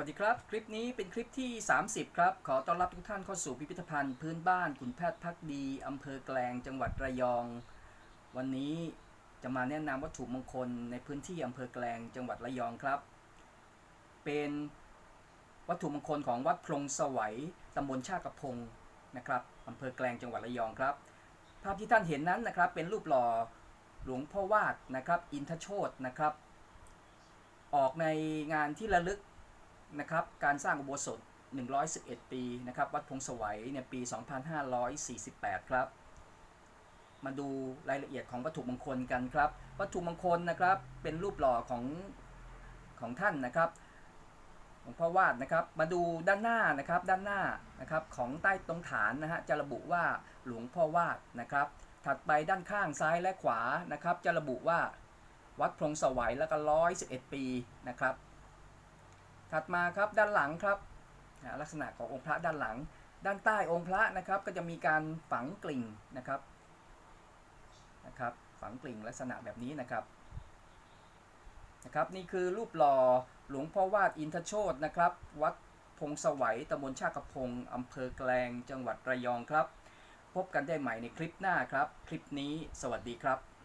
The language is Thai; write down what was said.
วัสดีครับ คลิปนี้เป็นคลิปที่ 30 ครับ ขอต้อนรับทุกท่านเข้าสู่พิพิธภัณฑ์พื้นบ้านขุนแพทย์พักดีอำเภอแกลงจังหวัดระยอง วันนี้จะมาแนะนำวัตถุมงคลในพื้นที่อำเภอแกลงจังหวัดระยองครับ เป็นวัตถุมงคลของวัดพลงสวัยตำบลชากระพงนะครับอำเภอแกลงจังหวัดระยองครับ ภาพที่ท่านเห็นนั้นนะครับ เป็นรูปหล่อหลวงพ่อวาดนะครับ อินทโชตนะครับ ออกในงานที่ระลึก นะครับการสร้างอุโบสถ 111 ปีนะครับวัดพงสวัยในปี 2548 ครับ มาดูรายละเอียดของวัตถุมงคลกันครับ วัตถุมงคลนะครับเป็นรูปหล่อของของท่านนะครับหลวงพ่อวาดนะครับมาดูด้านหน้านะครับด้านหน้านะครับของใต้ตรงฐานนะฮะจะระบุว่าหลวงพ่อวาดนะครับ ถัดไปด้านข้างซ้ายและขวานะครับ จะระบุว่าวัดพงสวัยแล้วก็111 ปีนะครับ ถัดมาครับด้านหลังครับลักษณะขององค์พระด้านหลัง ด้านใต้องค์พระนะครับก็จะมีการฝังกลิ่งนะครับนะครับ ฝังกลิ่งลักษณะแบบนี้นะครับนะครับนี่คือรูปหล่อหลวงพ่อวาดอินทโชตนะครับ วัดพงสวัยตำบลชากระพงอำเภอแกลงจังหวัดระยองครับ พบกันได้ใหม่ในคลิปหน้าครับ คลิปนี้สวัสดีครับ